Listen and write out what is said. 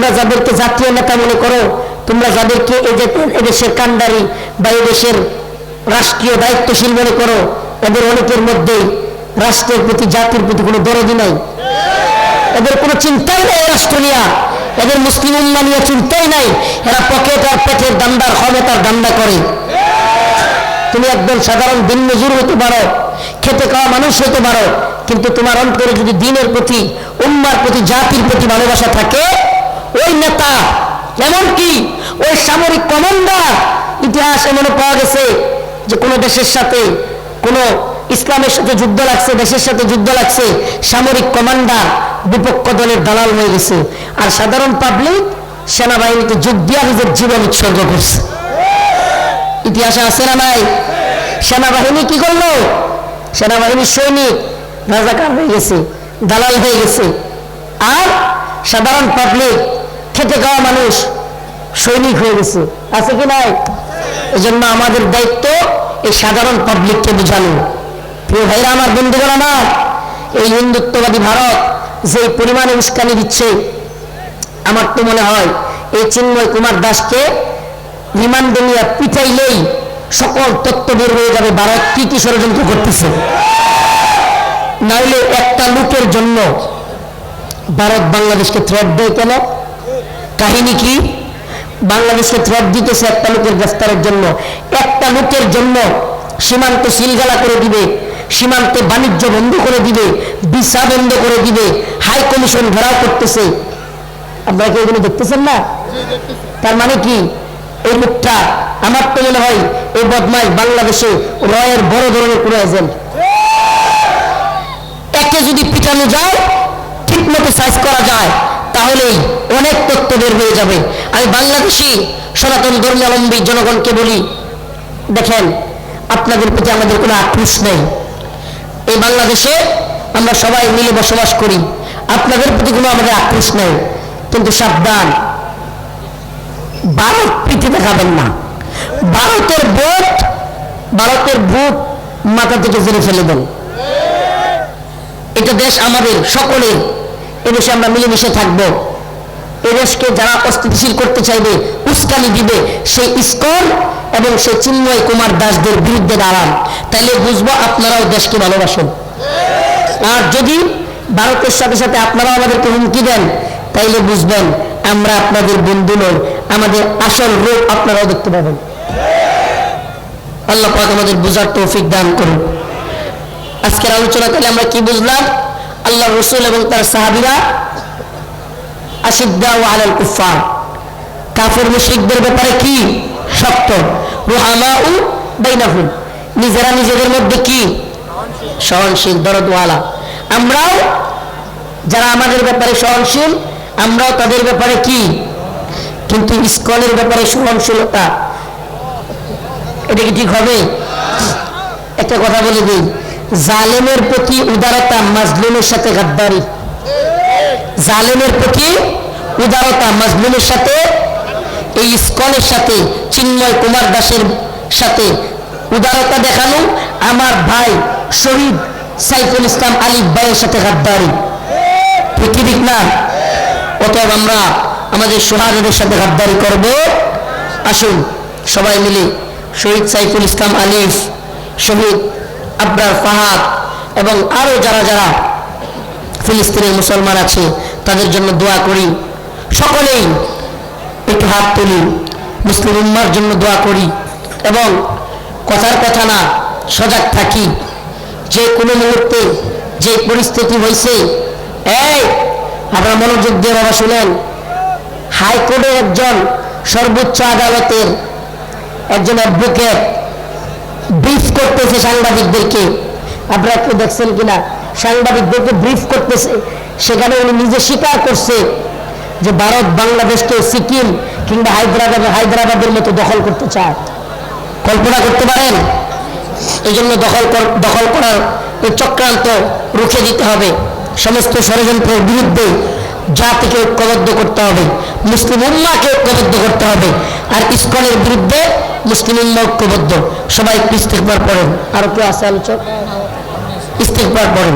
তোমরা যাদেরকে জাতীয় নেতা মনে করো, তোমরা যাদেরকে এদেশের কান্ডারি বা এদেশের রাষ্ট্রীয় দায়িত্বশীল মনে করো, এদের অনেকের মধ্যেই রাষ্ট্রের প্রতি, জাতির প্রতি কোনো দরদি নাই। এদের কোনো চিন্তাই নাই রাষ্ট্র নিয়ে। এদের মুসলিম উম্মা নিয়ে চিন্তাই নাই। এরা পকেট আর পেটের দান্দার ক্ষমতার দান্দা করে। তুমি একদম সাধারণ দিন মজুর হতে পারো খেতে খাওয়া মানুষ হতে পারো, কিন্তু তোমার অন্তরে যদি দিনের প্রতি, উম্মার প্রতি, জাতির প্রতি ভালোবাসা থাকে ওই নেতা এমনকি ওই সামরিক কমান্ডার। ইতিহাস এমনও পাওয়া গেছে যে কোনো দেশের সাথে, কোনো ইসলামের সাথে যুদ্ধ লাগছে, দেশের সাথে যুদ্ধ লাগছে, সামরিক কমান্ডার বিপক্ষ দলের দালাল হয়ে গেছে। আর সাধারণ পাবলিক সেনাবাহিনীতে যোগ দিয়া নিজের জীবন উৎসর্গ করছে। ইতিহাসে আছে না নাই? সেনাবাহিনী কি করল? সেনাবাহিনীর সৈনিক রাজাকার হয়ে গেছে, দালাল হয়ে গেছে। আর সাধারণ পাবলিক খেতে খাওয়া মানুষ, সৈনিক হয়ে গেছে। আছে কি নাই? জন্য আমাদের দায়িত্ব এই সাধারণ পাবলিককে বোঝানো। প্রিয় ভাইরা, আমার বন্ধুগণ আমার, এই হিন্দুত্ববাদী ভারত যে পরিমাণে উস্কানি দিচ্ছে, আমার তো মনে হয় এই চিন্ময় কুমার দাসকে রিমান্ডে নিয়ে পিটাইলেই সকল তত্ত্ব বের হয়ে যাবে, ভারত কি কি ষড়যন্ত্র করতেছে। নাইলে একটা লোকের জন্য ভারত বাংলাদেশকে থ্রেট দেয় কেন? কাহিনী কি? বাংলাদেশকে থ্রেট দিতেছে একটা লোকের গ্রেফতারের জন্য। একটা লোকের জন্য সীমান্ত সিলগালা করে দিবে, সীমান্তে বাণিজ্য বন্ধ করে দিবে, ভিসা বন্ধ করে দিবে হাই কমিশন ঘেরাও করতেছে। আপনারা কি এগুলো দেখতেছেন না? তার মানে কি? এই লোকটা, আমার তো মনে হয় এই বদমাই বাংলাদেশে রয়ের বড় ধরনের কোনো এজেন্ট একে যদি পিটানো যায় ঠিক মতো সাইজ করা যায়, তাহলেই অনেক তথ্য বের হয়ে যাবে। আমি বাংলাদেশি, সনাতন ধর্মাবলম্বী জনগণকে বলি, দেখেন, আপনাদের প্রতি আমাদের কোনো আক্রোশ নেই। এই বাংলাদেশে আমরা সবাই মিলে বসবাস করি। আপনাদের প্রতি কোনো আমাদের আক্রোশ নেই। কিন্তু সাবধান, ভারত প্রীতি দেখাবেন না। ভারতের ভোট ভারতের ভোট মাথা থেকে জেনে ফেলে দেন। এটা দেশ আমাদের, সকলের। এদেশে আমরা মিলেমিশে থাকব। এদেশকে যারা অস্থিতিশীল করতে চাইবে, উস্কানি দিবে, সেই ইস্কন এবং সেই চিন্ময় কুমার দাসদের বিরুদ্ধে দাঁড়ান। তাইলে বুঝব আপনারাও দেশকে ভালোবাসেন। আর যদি ভারতের সাথে সাথে আপনারাও আমাদেরকে হুমকি দেন, তাইলে বুঝবেন আমরা আপনাদের বন্ধু নই। আমাদের আসল রূপ আপনারাও দেখতে পাবেন। আল্লাহ পাক আমাদের বুঝার তৌফিক দান করুন। আজকের আলোচনা তাহলে আমরা কি বুঝলাম? আল্লাহ রসুল এবং তার সাহাবিরা আশিদ্দা ও কুফার ব্যাপারে কি আমরাও যারা আমাদের ব্যাপারে সহনশীল, আমরাও তাদের ব্যাপারে কি? কিন্তু ইস্কনের ব্যাপারে সহনশীলতা, এটা কি ঠিক হবে? একটা কথা বলে দিই। জালেমের প্রতি উদারতা মাজলুমের সাথে গাদ্দারি। জালেমের প্রতি উদারতা মাজলুমের সাথে, এই স্কলের সাথে, চিন্ময় কুমার দাসের সাথে উদারতা দেখানো, আমার ভাই শহীদ সাইফুল ইসলাম আলী ভাইয়ের সাথে গাদ্দারি। কি না, অতএব আমরা আমাদের সোহাদের সাথে গাদ্দারি করব। আসুন সবাই মিলে শহীদ সাইফুল ইসলাম আলিফ শহীদ আবরার ফাহাদ এবং আরও যারা যারা ফিলিস্তিনের মুসলমান আছে তাদের জন্য দোয়া করি। সকলেই একটু হাত তুলি। মুসলিম উম্মার জন্য দোয়া করি এবং কথার কথা না, সজাগ থাকি। যে কোনো মুহূর্তে যে পরিস্থিতি হয়েছে এই আপনারা মনোযোগ দিয়ে বাবা শুনেন, হাইকোর্টের একজন সর্বোচ্চ আদালতের একজন অ্যাডভোকেট ব্রিফ করতেছে সাংবাদিকদেরকে। আপনারা কেউ দেখছেন কিনা? সাংবাদিকদেরকে ব্রিফ করতেছে। সেখানে উনি নিজে স্বীকার করছে যে ভারত বাংলাদেশকে সিকিম কিংবা হায়দ্রাবাদ, হায়দ্রাবাদের মতো দখল করতে চায়। কল্পনা করতে পারেন? এই জন্য দখল দখল করার এই চক্রান্ত রুখে দিতে হবে। সমস্ত ষড়যন্ত্রের বিরুদ্ধে জাতিকে ঐক্যবদ্ধ করতে হবে, মুসলিম উম্মাকে ঐক্যবদ্ধ করতে হবে, আর ইস্কনের বিরুদ্ধে মুসলিম উম্মা ঐক্যবদ্ধ। সবাই ইস্তেকবার পড়েন। আরও কেউ আছে আলোচক? ইস্তেকবার পড়েন।